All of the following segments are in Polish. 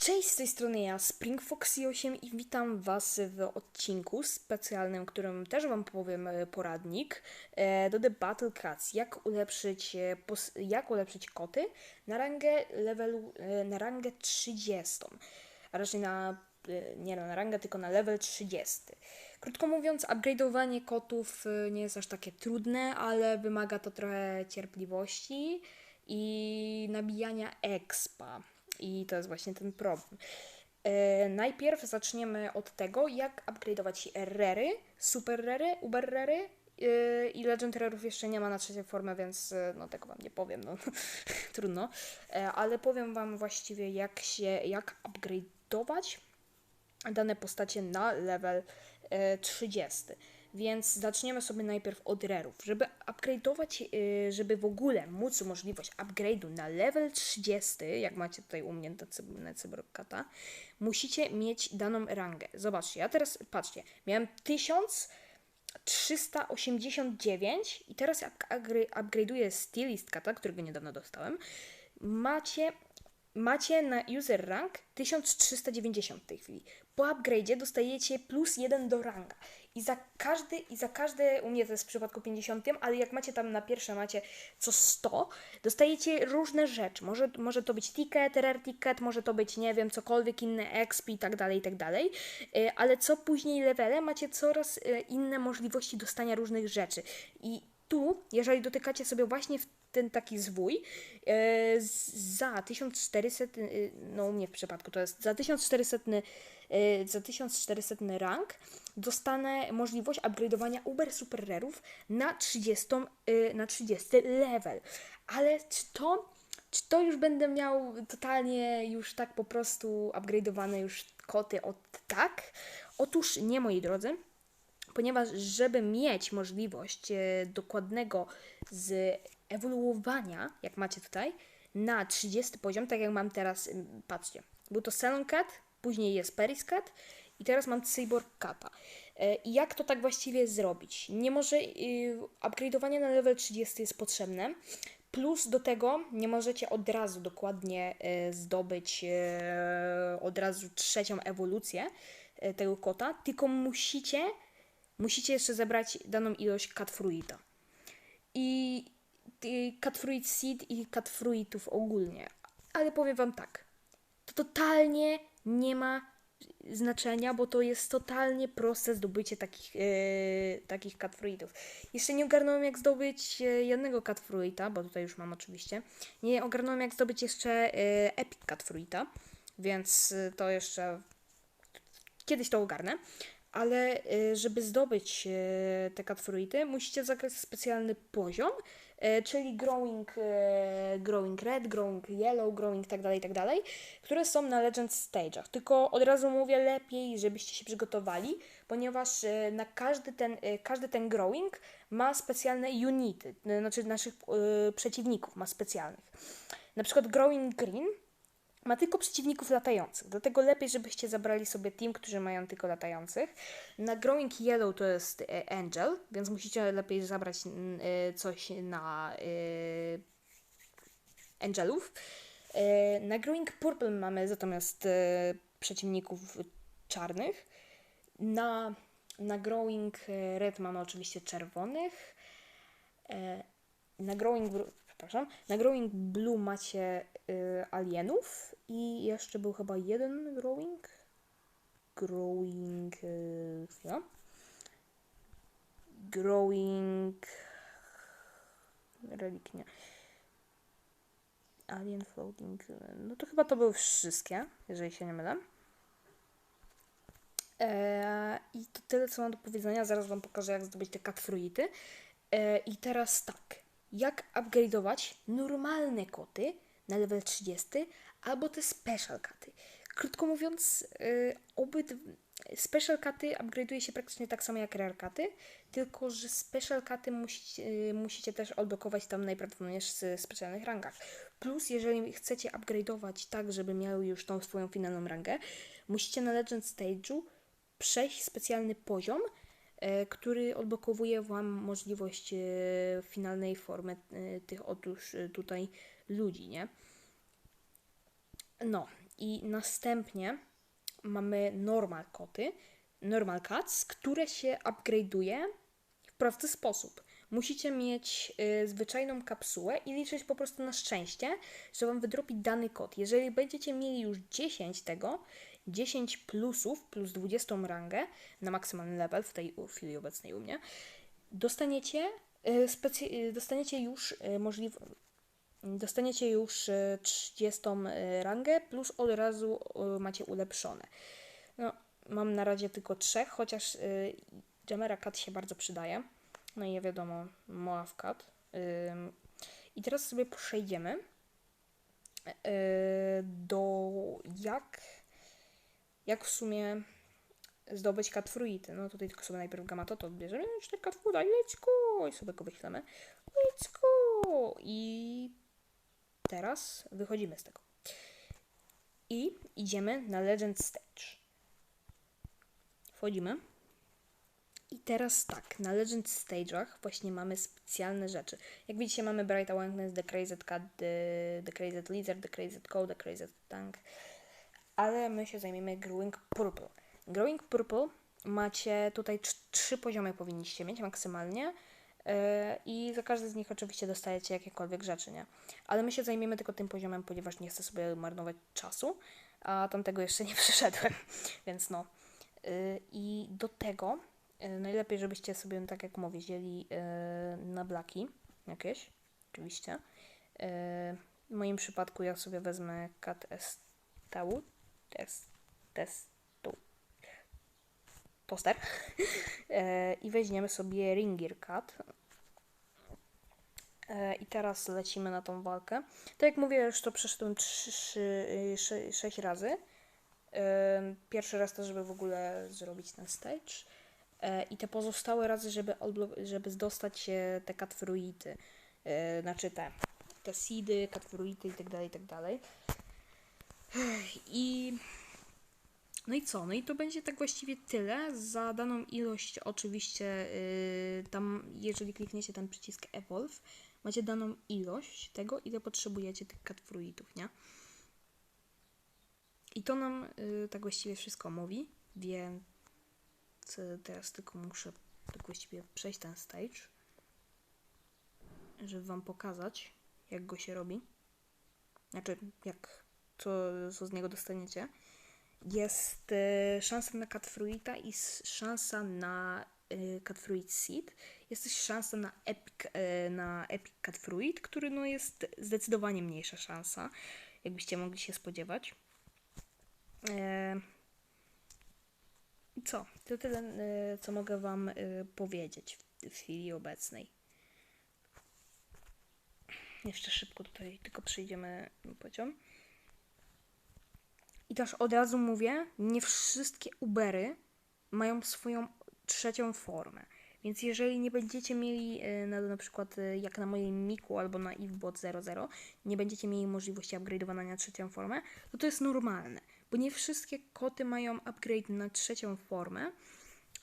Cześć, z tej strony ja, Spring Foxy 8 i witam Was w odcinku specjalnym, w którym też Wam powiem e, poradnik e, do The Battle Cats. Jak ulepszyć, e, jak ulepszyć koty na rangę levelu, na rangę 30. A raczej na, nie no, na rangę, tylko na level 30. Krótko mówiąc, upgrade'owanie kotów nie jest aż takie trudne, ale wymaga to trochę cierpliwości i nabijania expa. I to jest właśnie ten problem. E, najpierw zaczniemy od tego, jak upgrade'ować rery, super rery, uber rery e, i legend rarów jeszcze nie ma na trzecią formę, więc e, no tego wam nie powiem, no trudno. E, ale powiem wam właściwie jak się, jak upgrade'ować dane postacie na level e, 30. Więc zaczniemy sobie najpierw od rerów. Żeby upgrade'ować, e, żeby w ogóle móc możliwość upgrade'u na level 30, jak macie tutaj u mnie na, cyb- na Cyberkata, musicie mieć daną rangę. Zobaczcie, ja teraz, patrzcie, miałem 1389 i teraz jak upgrade'uję Stylist Kata, którego niedawno dostałem, macie macie na user rank 1390 w tej chwili. Po upgrade'zie dostajecie plus 1 do ranga. I za każdy, i za każde, u mnie to jest w przypadku 50, ale jak macie tam na pierwsze macie co 100, dostajecie różne rzeczy. Może, może to być ticket, rare ticket, może to być, nie wiem, cokolwiek inne, exp i tak dalej, i tak dalej. Y, Ale co później levele macie coraz y, inne możliwości dostania różnych rzeczy. I tu, jeżeli dotykacie sobie właśnie w ten taki zwój, e, za 1400, e, no u mnie w przypadku to jest za 1400, e, za 1400 rank dostanę możliwość upgrade'owania Uber Super Rarów na 30, e, na 30 level. Ale czy to, czy to już będę miał totalnie już tak po prostu upgrade'owane już koty od tak? Otóż nie, moi drodzy ponieważ żeby mieć możliwość e, dokładnego zewoluowania, jak macie tutaj, na 30 poziom, tak jak mam teraz, patrzcie, był to Salon Cat, później jest Paris Cat i teraz mam Cyborg Cata. E, I jak to tak właściwie zrobić? Nie może, y, upgrade'owanie na level 30 jest potrzebne, plus do tego nie możecie od razu dokładnie e, zdobyć e, od razu trzecią ewolucję e, tego kota, tylko musicie musicie jeszcze zebrać daną ilość catfruita. I i catfruit seed i catfruitów ogólnie. Ale powiem wam tak, to totalnie nie ma znaczenia, bo to jest totalnie proste zdobycie takich, e, takich catfruitów. Jeszcze nie ogarnąłem jak zdobyć e, jednego catfruita, bo tutaj już mam oczywiście. Nie ogarnąłem jak zdobyć jeszcze e, epic catfruita, więc to jeszcze kiedyś to ogarnę. Ale y, żeby zdobyć y, te catfruity, musicie zagrać specjalny poziom, y, czyli growing, growing red, growing yellow, growing tak dalej, tak dalej, które są na legend stage'ach. Tylko od razu mówię lepiej, żebyście się przygotowali, ponieważ na każdy ten, każdy ten growing ma specjalne unity, znaczy naszych przeciwników ma specjalnych. Na przykład growing green ma tylko przeciwników latających, dlatego lepiej, żebyście zabrali sobie team, którzy mają tylko latających. Na Growing Yellow to jest e, Angel, więc musicie lepiej zabrać e, coś na e, Angelów. Na Growing Purple mamy natomiast przeciwników czarnych. Na, na Growing Red mamy oczywiście czerwonych. Na Growing, przepraszam, na Growing Blue macie y, alienów i jeszcze był chyba jeden Growing. Growing. Y, chwila. Growing. Relik nie. Alien Floating. No to chyba to były wszystkie, jeżeli się nie mylę. Eee, I to tyle, co mam do powiedzenia. Zaraz Wam pokażę, jak zdobyć te catfruity. Eee, I teraz tak. Jak upgrade'ować normalne koty na level 30 albo te special katy. Krótko mówiąc, obyd special katy upgrade'uje się praktycznie tak samo jak rare katy, tylko że special katy musicie, yy, musicie też odblokować tam najprawdopodobniej w specjalnych rangach. Plus, jeżeli chcecie upgrade'ować tak, żeby miały już tą swoją finalną rangę, musicie na Legend Stage'u przejść specjalny poziom, który odblokowuje Wam możliwość e, finalnej formy e, tych otóż e, tutaj ludzi, nie? No I następnie mamy normal koty, normal cats, które się upgrade'uje w prosty sposób. Musicie mieć y, zwyczajną kapsułę i liczyć po prostu na szczęście, że Wam wydropi dany kod. Jeżeli będziecie mieli już 10 tego, 10 plusów plus 20 rangę na maksymalny level w tej chwili obecnej u mnie, dostaniecie, y, specy- y, dostaniecie już y, możliwe dostaniecie już y, 30 y, rangę, plus od razu macie ulepszone. No, mam na razie tylko trzech, chociaż Jamera Cat się bardzo przydaje. No i wiadomo, Moav Cat. I teraz sobie przejdziemy do jak, jak w sumie zdobyć cat fruity. No tutaj tylko sobie najpierw gamato to odbierzemy, no 4 cat fruita, let's go! I sobie go wyślemy. Let's go! I teraz wychodzimy z tego. I idziemy na Legend Stage. Wchodzimy. I teraz tak, na Legend Stage'ach właśnie mamy specjalne rzeczy. Jak widzicie mamy Bright Awakeness, The Crazed Cat, The, the Crazed Lizard, The Crazed Cow, The Crazed Tank. Ale my się zajmiemy Growing Purple. Growing Purple macie tutaj trz- trzy poziomy powinniście mieć maksymalnie. Yy, I za każdy z nich oczywiście dostajecie jakiekolwiek rzeczy, nie? Ale my się zajmiemy tylko tym poziomem, ponieważ nie chcę sobie marnować czasu, a tamtego jeszcze nie przyszedłem, więc no. Yy, I do tego yy, najlepiej, żebyście sobie, tak jak mówię, wzięli na blaki jakieś, oczywiście. W moim przypadku ja sobie wezmę cat estau, test, testu, poster Yy, i weźmiemy sobie ringir cat. E, I teraz lecimy na tą walkę. Tak jak mówię, już to przeszedłem 6 razy. E, Pierwszy raz to, żeby w ogóle zrobić ten stage. E, I te pozostałe razy, żeby, żeby dostać e, te katfruity. E, Znaczy te, te seedy, katfruity i tak dalej, i no i co? No i to będzie tak właściwie tyle. Za daną ilość oczywiście yy, tam, jeżeli klikniecie ten przycisk Evolve, macie daną ilość tego, ile potrzebujecie tych catfruitów, nie? I to nam yy, tak właściwie wszystko mówi, więc teraz tylko muszę tak właściwie przejść ten stage, żeby wam pokazać, jak go się robi. Znaczy, jak, co, co z niego dostaniecie jest e, szansa na Catfruita i szansa na e, Catfruit Seed. Jest też szansa na Epic, e, na Epic Catfruit, który no jest zdecydowanie mniejsza szansa, jakbyście mogli się spodziewać. E, co? To tyle, e, co mogę Wam e, powiedzieć w, w chwili obecnej. Jeszcze szybko tutaj tylko przejdziemy poziom. I też od razu mówię, nie wszystkie Ubery mają swoją trzecią formę. Więc jeżeli nie będziecie mieli e, na, na przykład e, jak na moim Miku albo na Ivbot 00, nie będziecie mieli możliwości upgrade'owania na trzecią formę, to to jest normalne, bo nie wszystkie koty mają upgrade na trzecią formę.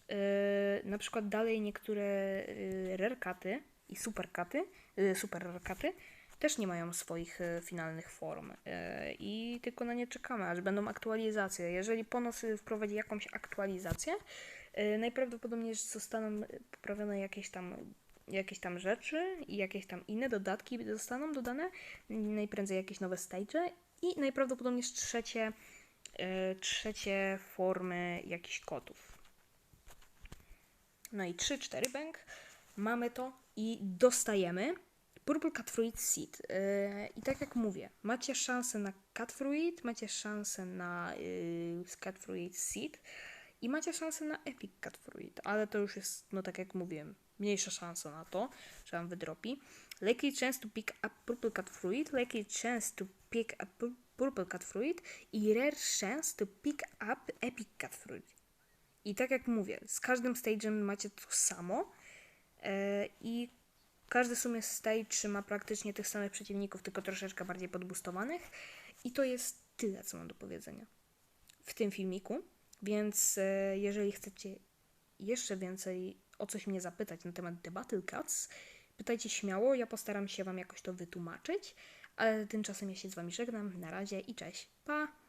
E, na przykład dalej niektóre e, rare katy i super katy, e, super rare katy też nie mają swoich e, finalnych form e, i tylko na nie czekamy, aż będą aktualizacje. Jeżeli Ponos wprowadzi jakąś aktualizację, e, najprawdopodobniej zostaną poprawione jakieś tam, jakieś tam rzeczy i jakieś tam inne dodatki zostaną dodane, najprędzej jakieś nowe stage i najprawdopodobniej trzecie, trzecie formy jakichś kotów. No i 3-4 bank. Mamy to i dostajemy Purple Catfruit Seed. Yy, I tak jak mówię, macie szansę na Catfruit, macie szansę na yy, Catfruit Seed i macie szansę na Epic Catfruit, ale to już jest, no tak jak mówiłem, mniejsza szansa na to, że wam wydropi. Likely chance to pick up Purple Catfruit, likely chance to pick up pur- Purple Catfruit i rare chance to pick up Epic Catfruit. I tak jak mówię, z każdym stage'em macie to samo yy, i każdy w sumie stage ma praktycznie tych samych przeciwników, tylko troszeczkę bardziej podbustowanych. I to jest tyle, co mam do powiedzenia w tym filmiku. Więc e, jeżeli chcecie jeszcze więcej o coś mnie zapytać na temat Battle Cats, pytajcie śmiało, ja postaram się Wam jakoś to wytłumaczyć. Ale tymczasem ja się z Wami żegnam. Na razie i cześć. Pa!